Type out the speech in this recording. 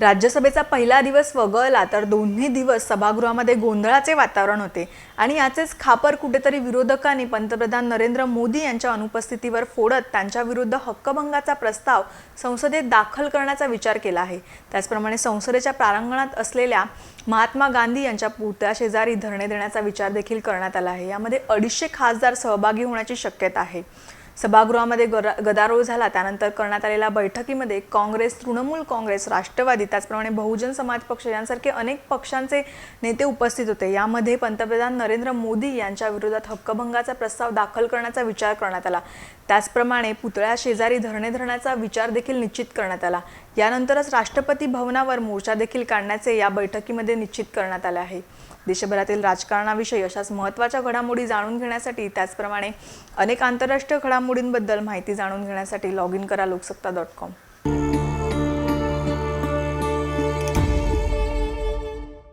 राज्यसभेचा पहिला दिवस वगळला तर दोन्ही दिवस सभागृहामध्ये गोंधळाचे वातावरण होते. आणि याचेच खापर कुठेतरी विरोधकांनी पंतप्रधान नरेंद्र मोदी यांच्या अनुपस्थितीवर फोडत त्यांच्या विरुद्ध हक्कभंगाचा प्रस्ताव संसदेत दाखल करण्याचा विचार केला आहे. त्याचप्रमाणे संसदेच्या प्रांगणात असलेल्या महात्मा गांधी यांच्या पुतळ्या शेजारी धरणे देण्याचा विचार देखील करण्यात आला आहे. यामध्ये अडीचशे खासदार सहभागी होण्याची शक्यता आहे. सभागृहामध्ये गरा गदारोळ झाला. त्यानंतर करण्यात आलेल्या बैठकीमध्ये काँग्रेस तृणमूल काँग्रेस राष्ट्रवादी त्याचप्रमाणे बहुजन समाज पक्ष यांसारखे अनेक पक्षांचे नेते उपस्थित होते. यामध्ये पंतप्रधान नरेंद्र मोदी यांच्या विरोधात हक्कभंगाचा प्रस्ताव दाखल करण्याचा विचार करण्यात आला. त्याचप्रमाणे पुतळ्या शेजारी धरणे धरण्याचा विचार देखील निश्चित करण्यात आला. यानंतरच राष्ट्रपती भवनावर मोर्चा देखील काढण्याचे या बैठकीमध्ये निश्चित करण्यात आले आहे. देशभरातील राजकारणाविषयी अशाच महत्त्वाच्या घडामोडी जाणून घेण्यासाठी त्याचप्रमाणे अनेक आंतरराष्ट्रीय घडामोडींबद्दल माहिती जाणून घेण्यासाठी लॉग इन करा लोकसत्ता डॉट कॉम.